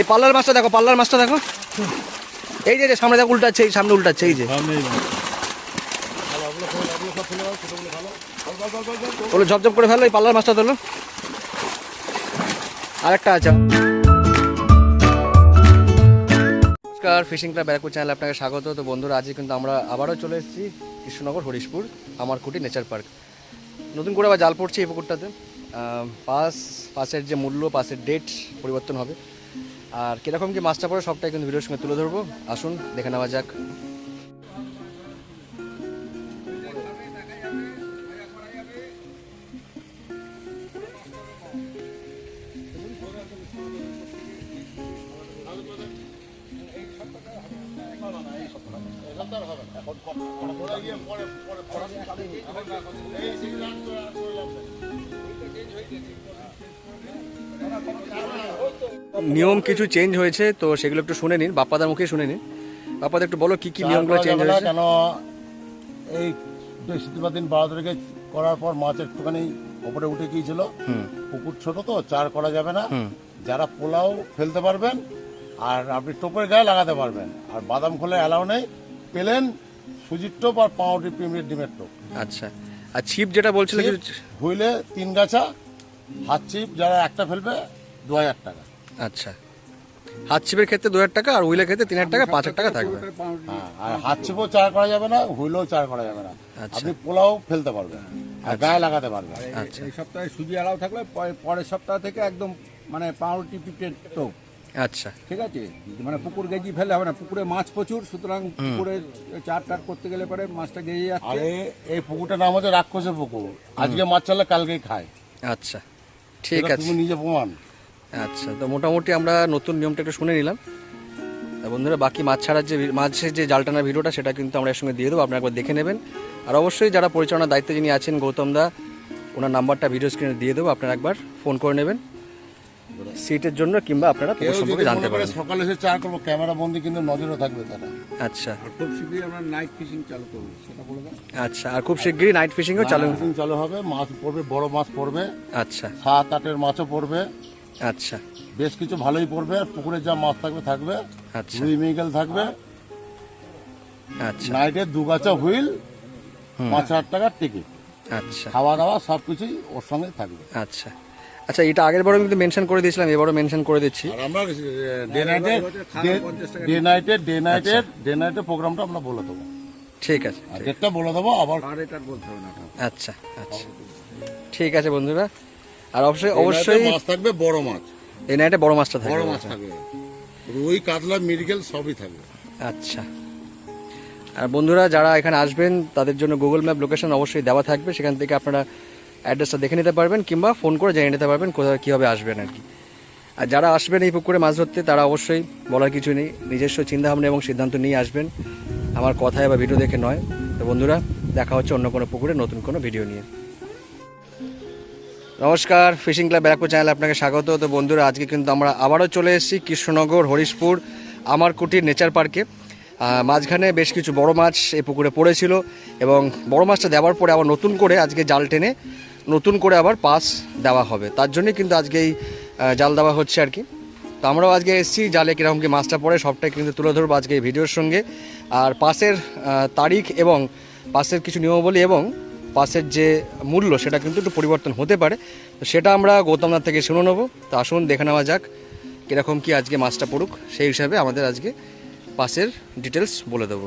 এই পাল্লার মাছটা দেখো পাল্লার মাছটা দেখো। এই যে সামনে দেখো, উল্টাচ্ছে, এই সামনে উল্টাচ্ছে, এই যে। ওগুলো ঝপঝপ করে ফেলো, এই পাল্লার মাছটা তোলো। আরেকটা আছে। নমস্কার, ফিশিং ক্লাব ব্যারাকপুর চ্যানেলে আপনাকে স্বাগত। তো বন্ধুরা, আজকে কিন্তু আমরা আবারও চলে এসেছি কৃষ্ণনগর, হরিশপুর, আমার কুটি নেচার পার্ক। নতুন করে আবার জাল পড়ছে এই পুকুরটাতে। পাস, পাসের যে মূল্য, পাসের ডেট পরিবর্তন হবে। আর কীরকম কি মাছটা পড়ে সবটাই কিন্তু ভিডিওর সঙ্গে তুলে ধরবো। আসুন, দেখে নেওয়া যাক। নিয়ম কিছু চেঞ্জ হয়েছে তো সেগুলো একটু শুনে নিন বাপ্পাদার মুখে শুনে নিন। বাপ্পাদা একটু বলো কি কি নিয়মগুলো চেঞ্জ হয়েছে? কেন এই বৃহস্পতিবার দিন বারো তারিখে করার পর মাছ একটুখানি ওপরে উঠে গিয়েছিল। পুকুর ছোট তো চার করা যাবে না। যারা পোলাও ফেলতে পারবেন আর আপনি টোপের গায়ে লাগাতে পারবেন। আর বাদাম খোলা অ্যালাউ নেই। পেলেন সুজির টোপ আর পাউরুটি পিমড়ির ডিমের টোপ। আচ্ছা। আর ছিপ যেটা বলছিল হুইলে তিন গাছা হাত ছিপ যারা একটা ফেলবে দু হাজার টাকা। আচ্ছা। হাত ছিপের ক্ষেত্রে দু হাজার টাকা আর উইলের ক্ষেত্রে তিন হাজার টাকা পাঁচ হাজার টাকা থাকবে। হ্যাঁ আর হাত ছিপও চার করা যাবে না হুইলেও চার করা যাবে না। আচ্ছা। আপনি পোলাও ফেলতে পারবেন আর গায়ে লাগাতে পারবেন। আচ্ছা। এই সপ্তাহে সুজি অ্যালাউ থাকলে পরের সপ্তাহ থেকে একদম মানে পাউরুটি পিপের টোপ। আচ্ছা। ঠিক আছে? মানে পুকুর গেজি ফেলে হবে না পুকুরে মাছ প্রচুর সুতরাং পুকুরে চার টার করতে গেলে পরে মাছটা গেজে যাচ্ছে। আরে এই পুকুরটার নাম হচ্ছে রাক্ষসের পুকুর। আজকে মাছ চালে কালকেই খায়। আচ্ছা। ঠিক আছে। তুমি নিজে প্রমাণ। আচ্ছা তো মোটামুটি আমরা নতুন নিয়মটা একটু শুনে নিলাম। বন্ধুরা বাকি মাছ ছাড়ার যে মাছের যে জাল টানার ভিডিওটা সেটা কিন্তু আমরা এর সঙ্গে দিয়ে দেবো আপনারা একবার দেখে নেবেন। আর অবশ্যই যারা পরিচালনার দায়িত্বে যিনি আছেন গৌতম দা ওনার নাম্বারটা ভিডিও স্ক্রিনে দিয়ে দেবো আপনারা একবার ফোন করে নেবেন। সিটের জন্য কিংবা আপনারা পুকুর সম্পর্কে জানতে পারেন। সকালে এসে চা করব ক্যামেরা বন্দি কিন্তু নজরে থাকবে তারা। আচ্ছা। আর খুব শীঘ্রই আমরা নাইট ফিশিং চালু করব সেটা বলে আচ্ছা আর খুব শিগগিরই নাইট ফিশিংও চালু চালু হবে মাছ পড়বে বড় মাছ পড়বে। আচ্ছা। সাত আটের মাছও পড়বে। আচ্ছা। বেশ কিছু ভালোই পড়বে আর পুকুরে যা মাছ থাকবে থাকবে আচ্ছা। রুই মিগেল থাকবে আচ্ছা। নাইটে দু গাছা হুইল পাঁচ হাজার টাকার টিকিট আচ্ছা। খাওয়া দাওয়া সব কিছুই ওর সঙ্গে থাকবে। আচ্ছা। আচ্ছা এটা আগের বারও কিন্তু মেনশন করে দিয়েছিলাম এবারও মেনশন করে দিচ্ছি। আর আমরা ডে নাইটে ডে নাইটে ডে নাইটে ডে নাইটে প্রোগ্রামটা আমরা বলে দেবো। ঠিক আছে। ডেটটা বলে দেবো আবার আর এটা বলতে হবে না। আচ্ছা আচ্ছা। ঠিক আছে বন্ধুরা। আর অবশ্যই অবশ্যই মাছ থাকবে বড় মাছ। এই নাইটে বড় মাছটা থাকবে। বড় মাছ থাকবে। রুই কাতলা মিরগেল সবই থাকবে। আচ্ছা। আর বন্ধুরা যারা এখানে আসবেন তাদের জন্য গুগল ম্যাপ লোকেশন অবশ্যই দেওয়া থাকবে। সেখান থেকে আপনারা অ্যাড্রেসটা দেখে নিতে পারবেন কিংবা ফোন করে জেনে নিতে পারবেন কোথায় কীভাবে আসবেন আর কি। আর যারা আসবেন এই পুকুরে মাছ ধরতে তারা অবশ্যই বলার কিছু নেই। নিজস্ব চিন্তাভাবনা এবং সিদ্ধান্ত নিয়ে আসবেন। আমার কথায় বা ভিডিও দেখে নয়। তো বন্ধুরা দেখা হচ্ছে অন্য কোনো পুকুরে নতুন কোনো ভিডিও নিয়ে। নমস্কার, ফিশিং ক্লাব ব্যারাকপুর চ্যানেলে আপনাকে স্বাগত। তো বন্ধুরা, আজকে কিন্তু আমরা আবারও চলে এসেছি কৃষ্ণনগর, হরিশপুর আমার কুটির নেচার পার্কে। মাঝখানে বেশ কিছু বড় মাছ এই পুকুরে পড়েছিল এবং বড় মাছটা দেওয়ার পরে আবার নতুন করে আজকে জাল টেনে নতুন করে আবার পাস দেওয়া হবে। তার জন্যই কিন্তু আজকে এই জাল দেওয়া হচ্ছে আর কি। তো আমরাও আজকে এসেছি, জালে কীরকম কি মাছটা পড়ে সবটাই কিন্তু তুলে ধরবো আজকে এই ভিডিওর সঙ্গে। আর পাসের তারিখ এবং পাসের কিছু নিয়মাবলী এবং পাসের যে মূল্য, সেটা কিন্তু একটু পরিবর্তন হতে পারে। তো সেটা আমরা গৌতমনাথ থেকে শুনে নেব। তো আসুন, দেখে নেওয়া যাক কীরকম কি আজকে মাছটা পড়ুক। সেই হিসাবে আমাদের আজকে পাসের ডিটেলস বলে দেবো।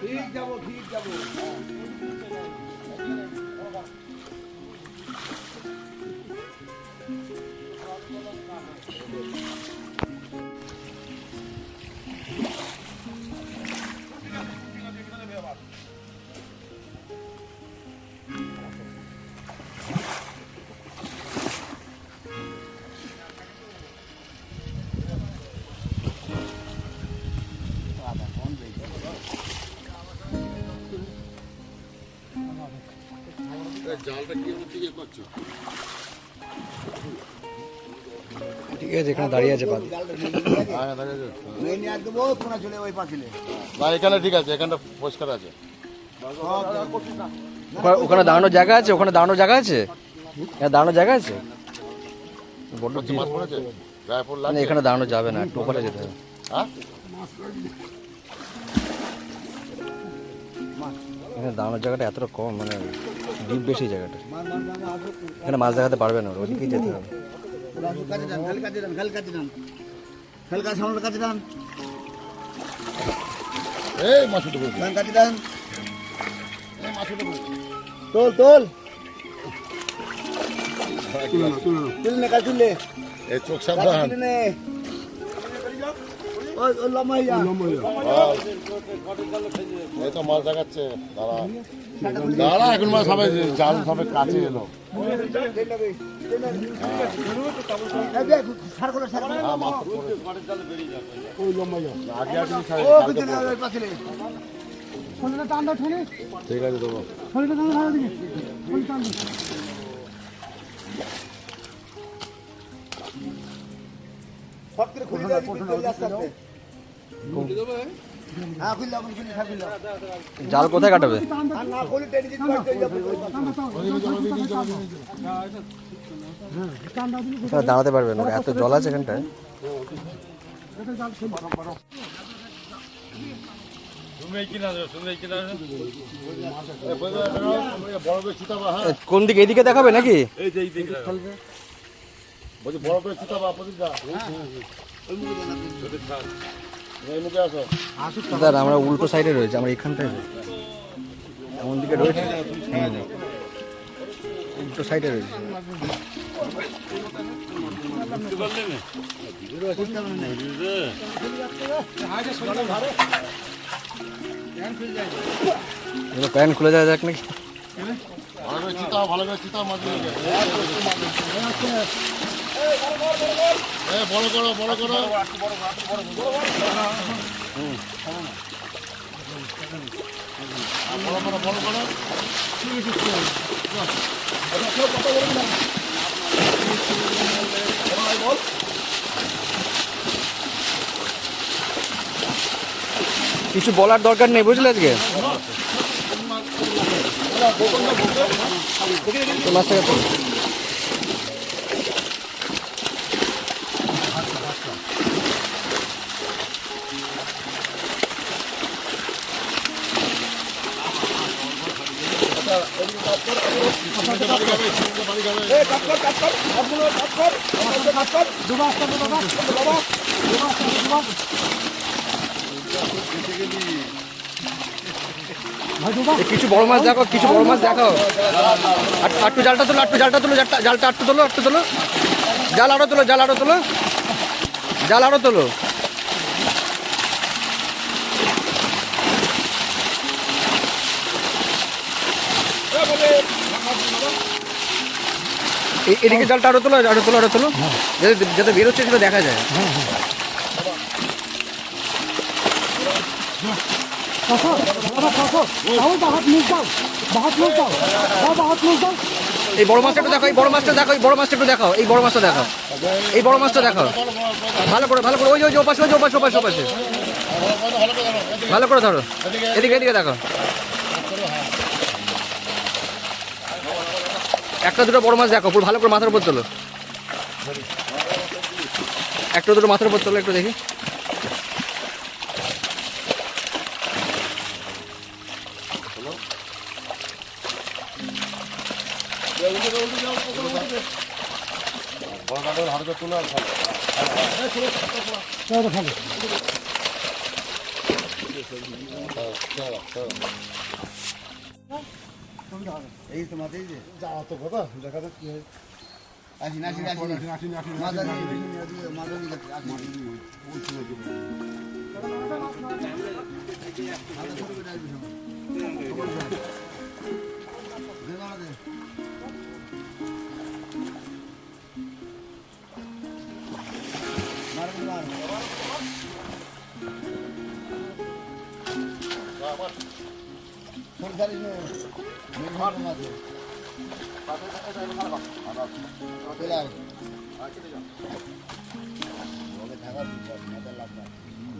ঠিক যাব ঠিক যাব। ঠিক আছে এখানে দাঁড়িয়ে আছে বাদ। হ্যাঁ এখানে ঠিক আছে এখানটা পরিষ্কার আছে। ওখানে- ওখানে দাঁড়ানোর জায়গা আছে? ওখানে দাঁড়ানোর জায়গা আছে? হ্যাঁ দাঁড়ানোর জায়গা আছে? বড্ড না, এখানে দাঁড়ানো যাবে না একটু ওপারে যেতে হবে। হ্যাঁ? এখানে দাঁড়ানোর জায়গাটা এতটা কম মানে ডিপ বেশি জায়গাটা। এখানে মাছ দেখাতে পারবে না ওদিকেই যেতে হবে। এই মাছ এই মাছ উঠে তোল। তোল তুলনে কাল তুললে চোখ সাবধান। লম্বা যা এই তো মাছ দেখাচ্ছে দাঁড়া। দাঁড়া এখন মাছ সবাই জাল সবাই কাছে এলো। হ্যাঁ ঠিক আছে ফট করে খুলে দিবি, জাল কোথায় কাটাবে? দাঁড়াতে পারবে না, এত জল আছে এখানটায়। কোন দিকে এদিকে দেখাবে নাকি? বড় করে দাদা, আমরা উল্টো সাইডে রয়েছে, আমরা এখানটায়। এমন দিকে রয়েছে? হ্যাঁ উল্টো সাইডে রয়েছে। প্যান্ট খুলে যাওয়া যাক নাকি। ভালো চিতাও, ভালো বড় করো বড় করো। হুম। আর বড় করো বড় করো। কিছু বলার দরকার নেই বুঝলে আজকে? তো মাছটা কাটো। এই, কাট কর, কাট কর, সবগুলো কাট কর, সবগুলো কাট কর। এ, কিছু বড় মাছ দেখো, কিছু বড় মাছ দেখো। আটটু জালটা তোলো আটটু জালটা তোলো, জালটা আটটু তোলো আটটু তোলো। জাল আরও তোলো, জাল আরও তোলো। জাল আরও তোলো। এদিকে জালটা আরও তোলো আরও তোলো আরও তোলো। হ্যাঁ। যাতে যাতে বেরোচ্ছে সেটা দেখা যায়। হ্যাঁ, হ্যাঁ। এই বড় মাছটা দেখো এই বড় মাছটা দেখো এই বড় মাছটা একটু দেখাও এই বড় মাছটা দেখাও এই বড় মাছটা দেখাও। ভালো করে ভালো করে ওই ওই ওপাশে ওই ওপাশে ওপাশে ওপাশে। ভালো করে ধরো। এদিকে এদিকে দেখো একটা দুটো বড় মাছ দেখো পুরো ভালো করে মাথার উপর তোলো। একটা দুটো মাথার উপর তোলো একটু দেখি। বড় আর খাবে। এই তো মাথায় যে। যাওয়া তো কথা? দেখা যাক কি হয়। আসিন আসিন আসিন আসিনি আসিনি আসিন মাথা ছোট করে আসবি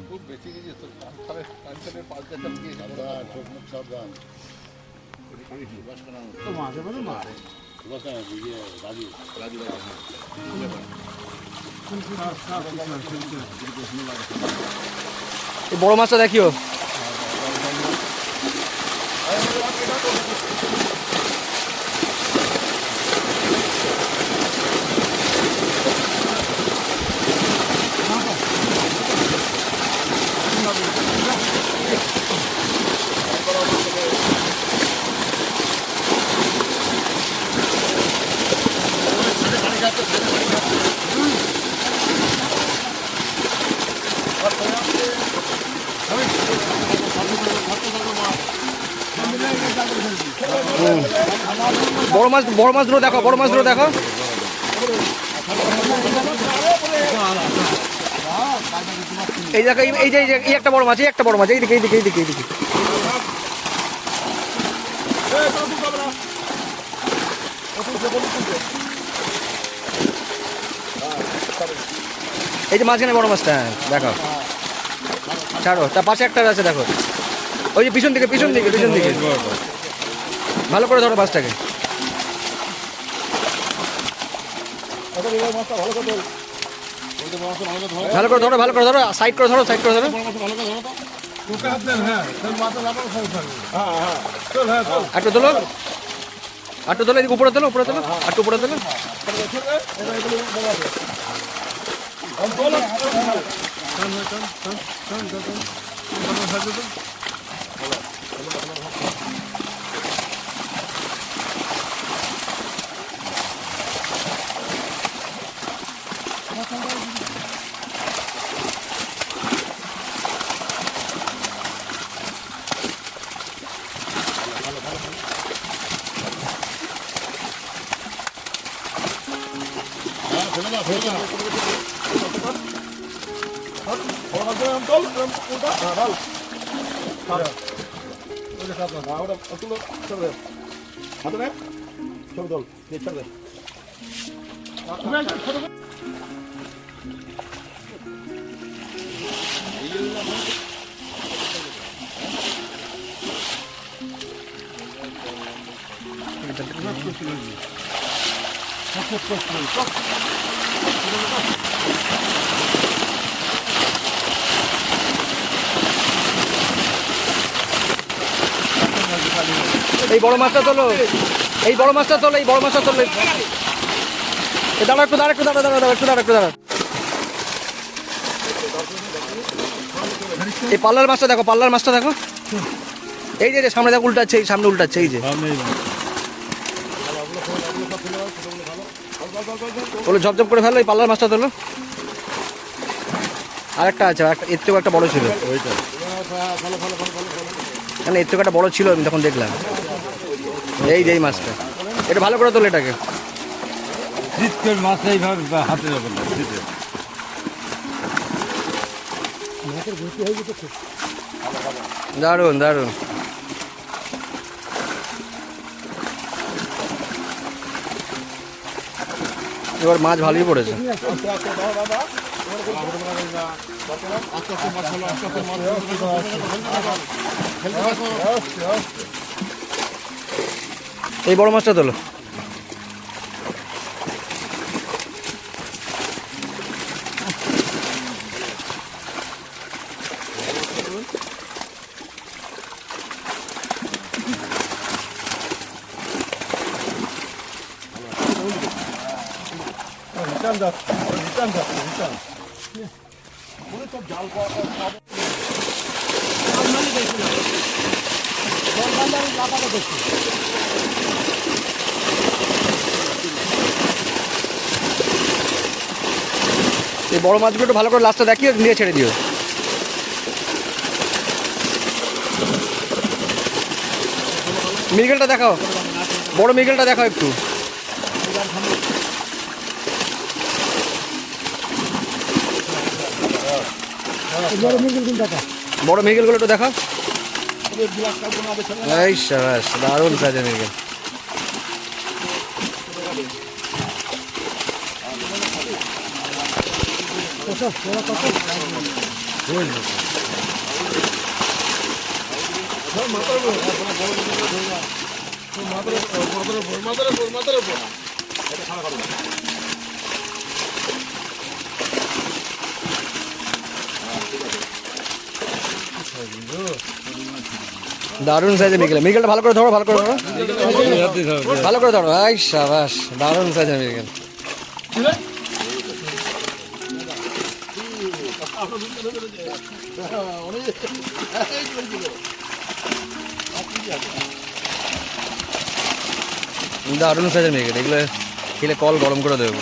খুব বেশি গেছে তো মাঝে মাঝে মারে বড় মাছটা দেখিও। বড় মাছ বড় মাছগুলো দেখো বড় মাছগুলো দেখো। এই দেখো এই- যে এই একটা বড় মাছ এই একটা বড় মাছ এইদিকে এইদিকে এইদিকে এইদিকে এই যে মাঝখানে বড় মাছটা হ্যাঁ, দেখো। ছাড়ো তার পাশে একটা আছে দেখো। ওই যে পিছন দিকে পিছন দিকে পিছন দিকে। ভালো করে ধরো মাছটাকে ভালো করে ধরো, ভালো করে ধরো সাইড করে ধরো সাইড করে ধরো। একটু তোলো। একটু তোলো, এদিকে উপরে তোলো উপরে তোলো একটু উপরে তোলো। Anadolu'dan dol, buradan. Ha, al. Tamam. Öyle kaplan. Ha, orada asılı çevir. Hadi ver. Çevir dol. Ne çevir? Ben çevir. Çok çok çok çok. Çok çok çok. এই বড় মাছটা তোলো। এই বড় মাছটা তোলো এই বড় মাছটা তোলো। দাঁড়া একটু দাঁড়া একটু দাঁড়া দাঁড়া দাঁড়া একটু দাঁড়া একটু দাঁড়া এই পাল্লার মাছটা দেখো পাল্লার মাছটা দেখো। এই যে সামনে দেখো উল্টাচ্ছে এই সামনে উল্টাচ্ছে এই যে। ওগুলো ঝপঝপ করে ফেলো এই পাল্লার মাছটা তোলো। আরেকটা আছে এর থেকেও একটা বড় ছিল। মানে এর থেকে একটা বড় ছিল আমি তখন দেখলাম। এই যে এই মাছটা এটা ভালো করে তোলে এটাকে শীতকাল মাছ এইভাবে হাতে যাবে না শীতে দারুণ দারুণ এবার মাছ ভালোই পড়েছে এই বড় মাছটা তোলো। জল বান্ধারি লাফানো এই বড় মাছগুলো একটু ভালো করে লাস্টটা দেখিয়ে নিয়ে ছেড়ে দিও। মিরগেলটা দেখাও। বড় মিরগেলটা দেখাও একটু। বড় মিগিল দিন দেখা বড় মিরগেলগুলো একটু দেখাও এই দারুণ সাজে মিরগেল কত ওরা কত দারুণ সাইজে মিরগেল মিরগেলটা ভালো করে ধরো। ভালো করে ধরো। ভালো করে ধরো। এই সাবাস দারুণ সাইজে মিরগেল দারুণ সাইজের মিরগেল এগুলো খেলে কল গরম করে দেবে।